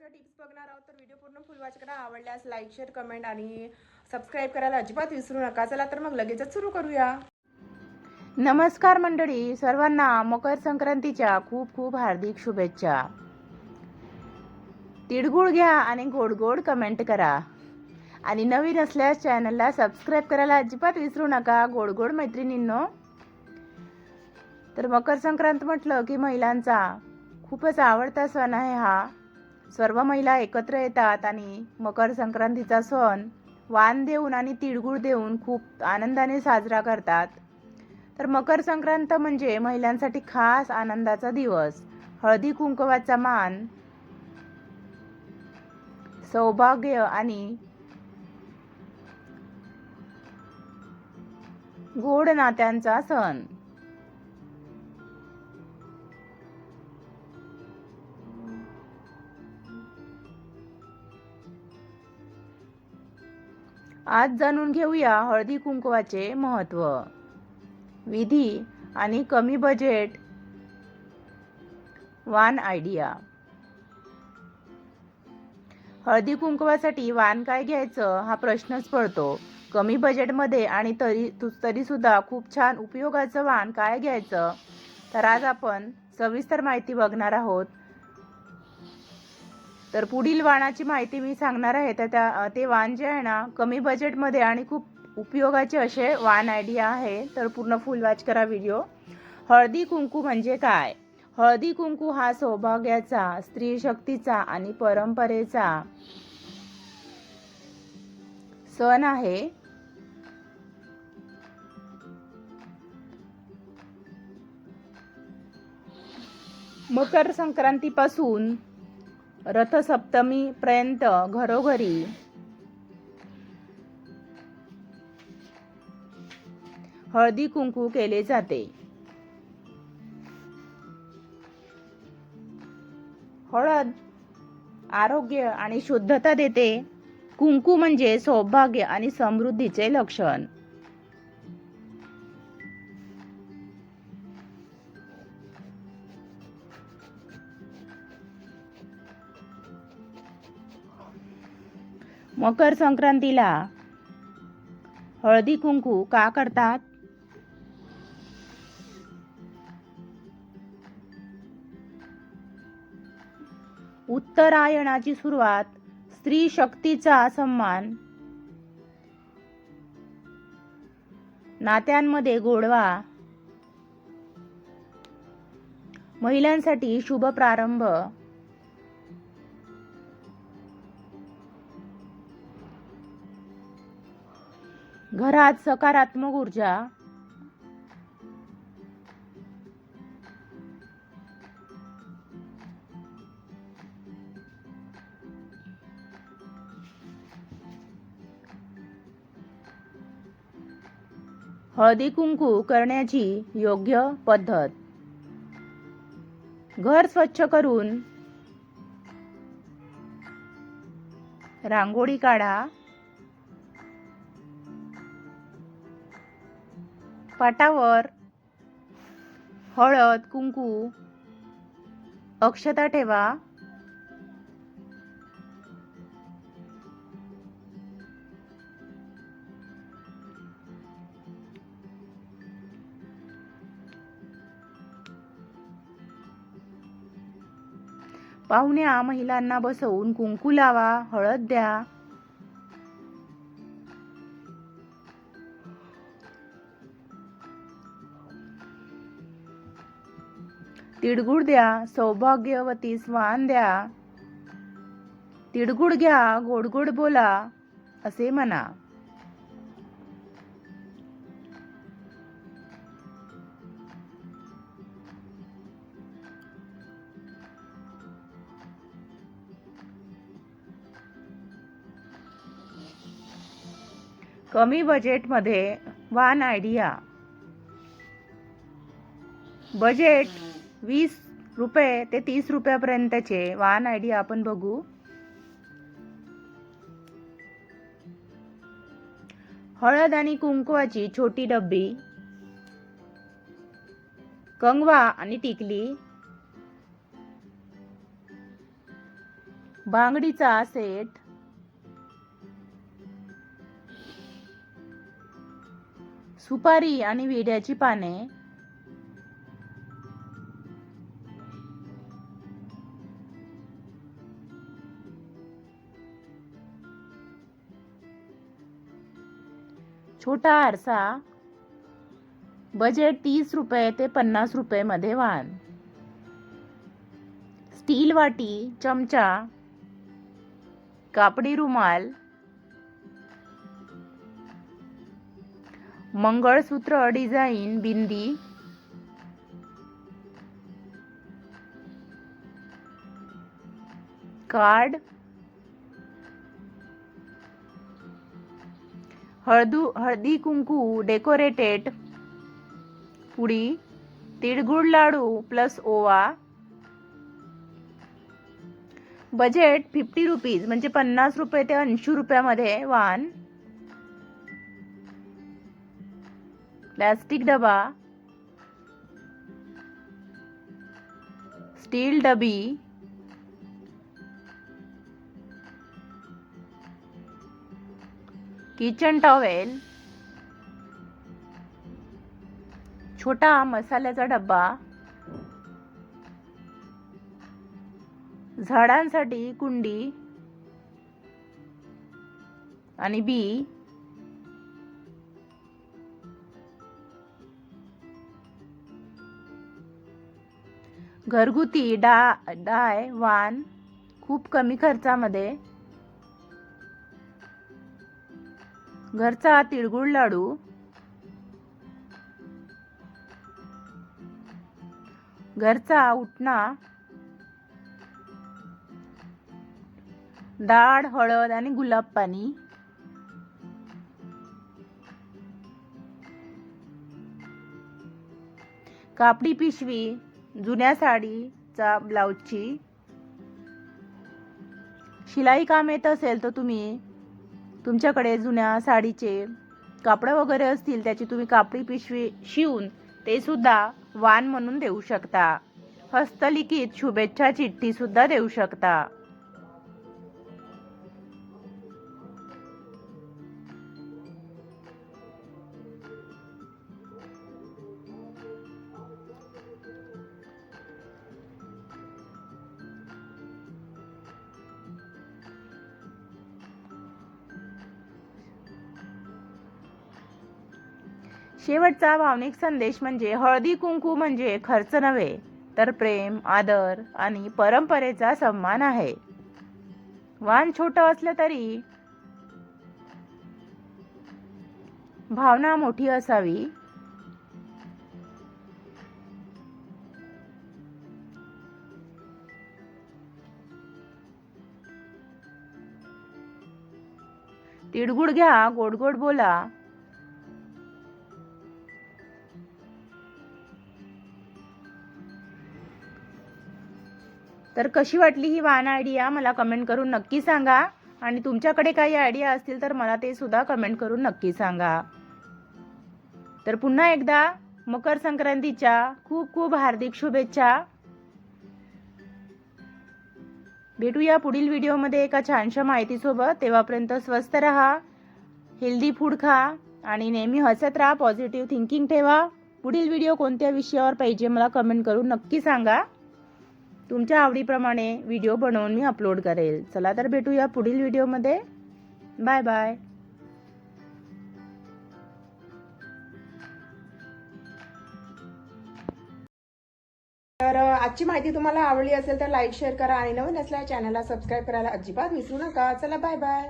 महत्त्वाच्या टिप्स बघणार आहोत. तर व्हिडिओ पूर्ण फुल वॉच करा. आवडल्यास लाईक शेअर कमेंट आणि सबस्क्राईब करायला अजिबात विसरू नका. चला तर मग लगेचच सुरू करूया. नमस्कार मंडळी. सर्वांना मकर संक्रांतीच्या खूप खूप हार्दिक शुभेच्छा. तिळगुळ घ्या आणि गोड गोड कमेंट करा. आणि नवीन असल्यास चॅनलला सबस्क्राईब करायला अजिबात विसरू नका. गोड गोड मैत्रिणींनो. तर मकर संक्रांत म्हटलं की महिलांचा खूपच आवडता सण आहे हा. सर्व महिला एकत्र येतात आणि मकर संक्रांतीचा सण वाण देऊन आणि तिळगुळ देऊन खूप आनंदाने साजरा करतात. तर मकर संक्रांत म्हणजे महिलांसाठी खास आनंदाचा दिवस. हळदी कुंकवाचा मान सौभाग्य आणि गोड नात्यांचा सण. आज जाणून घेऊया हळदी कुंकवाचे महत्त्व. विधी आणि कमी बजेट वान आयडिया हळदी कुंकवासाठी वाण काय घ्यायचं? हा प्रश्नच पडतो. कमी बजेटमध्ये आणि तरी तरीसुद्धा खूप छान उपयोगाचं वाण काय घ्यायचं? तर आज आपण सविस्तर माहिती बघणार आहोत. तर पुढील वाणाची माहिती मी सांगणार आहे. तर त्या ते वाण जे आहे ना कमी बजेटमध्ये आणि खूप उपयोगाचे असे वाण आयडिया आहे. तर पूर्ण फुल वॉच करा व्हिडिओ हळदी कुंकू म्हणजे काय? हळदी कुंकू हा सौभाग्याचा स्त्री शक्तीचा आणि परंपरेचा सण आहे. मकर संक्रांतीपासून रथसप्तमी पर्यंत घरोघरी. हळदी कुंकू केले जाते. हळद आरोग्य आणि शुद्धता देते. कुंकू म्हणजे सौभाग्य आणि समृद्धीचे लक्षण. मकर संक्रांतीला हळदी कुंकू का करतात? उत्तरायणाची सुरुवात स्त्री शक्तीचा सन्मान. नात्यांमध्ये गोडवा. महिलांसाठी शुभ प्रारंभ. घरात सकारात्मक ऊर्जा. हळदी कुंकू करण्याची योग्य पद्धत. घर स्वच्छ करून रांगोळी काढा. पाटावर हळद कुंकू अक्षता ठेवा. पाहुण्या महिलांना बसवून कुंकू लावा हळद द्या. तिळगुळ द्या सौभाग्यवती स्वान द्या. तिळगुळ घ्या गोडगुड बोला असे म्हणा. कमी बजेटमध्ये वान आयडिया. बजेट वीस रुपये ते तीस रुपयापर्यंतचे. वाहन आय डी आपण बघू. हळद आणि कुंकवाची छोटी डब्बी. कंगवा आणि टिकली. बांगडीचा सेट सुपारी आणि विड्याची पाने. छोटा आरसा बजेट तीस रुपये ते पन्नास रुपये मध्ये वाहन स्टील वाटी चमचा कापडी रुमाल मंगळसूत्र डिझाईन बिंदी कार्ड हळदू हळदी कुंकू डेकोरेटेड पुडी तिळगुळ लाडू प्लस ओवा. बजेट फिफ्टी रुपीज म्हणजे पन्नास रुपये ते ऐंशी रुपयामध्ये वाहन प्लॅस्टिक डबा. स्टील डबी. किचन टॉवेल छोटा मसाल्याचा डब्बा झाडांसाठी कुंडी आणि बी घरगुती डा डाय वान खूप कमी खर्चामध्ये घरचा तिळगुळ लाडू. घरचा उठणा डाळ हळद आणि गुलाब पाणी. कापडी पिशवी जुन्या साडीचा ब्लाऊजची. शिलाई काम येत असेल तर तुम्ही तुमच्याकडे जुन्या साडीचे कापडं वगैरे असतील त्याची तुम्ही कापडी पिशवी शिवून ते सुद्धा वान म्हणून देऊ शकता. हस्तलिखित शुभेच्छा चिठ्ठी सुद्धा देऊ शकता. शेवटचा भावनिक संदेश म्हणजे हळदी कुंकू म्हणजे खर्च नव्हे तर प्रेम आदर आणि परंपरेचा सन्मान आहे. वाण छोटं असलं तरी भावना मोठी असावी. तिळगुळ घ्या गोड गोड बोला. तर कशी वाटली ही वाहन आयडिया मला कमेंट करून नक्की सांगा. आणि तुमच्याकडे काही आयडिया असतील तर मला ते सुद्धा कमेंट करून नक्की सांगा. तर पुन्हा एकदा मकर संक्रांतीच्या खूप खूप हार्दिक शुभेच्छा. भेटूया पुढील व्हिडिओमध्ये एका छानशा माहितीसोबत. तेव्हापर्यंत स्वस्त रहा हेल्दी फूड खा आणि नेहमी हसत राहा पॉझिटिव्ह थिंकिंग ठेवा. पुढील व्हिडिओ कोणत्या विषयावर पाहिजे मला कमेंट करून नक्की सांगा. तुमच्या आवडीप्रमाणे व्हिडिओ बनवून मी अपलोड करेल. चला तर भेटूया पुढील व्हिडिओमध्ये. Bye bye. तर आजची माहिती तुम्हाला आवडली असेल तर लाईक शेअर करा आणि नवीन असल्या चॅनलला सबस्क्राईब करायला अजिबात विसरू नका. चला बाय बाय.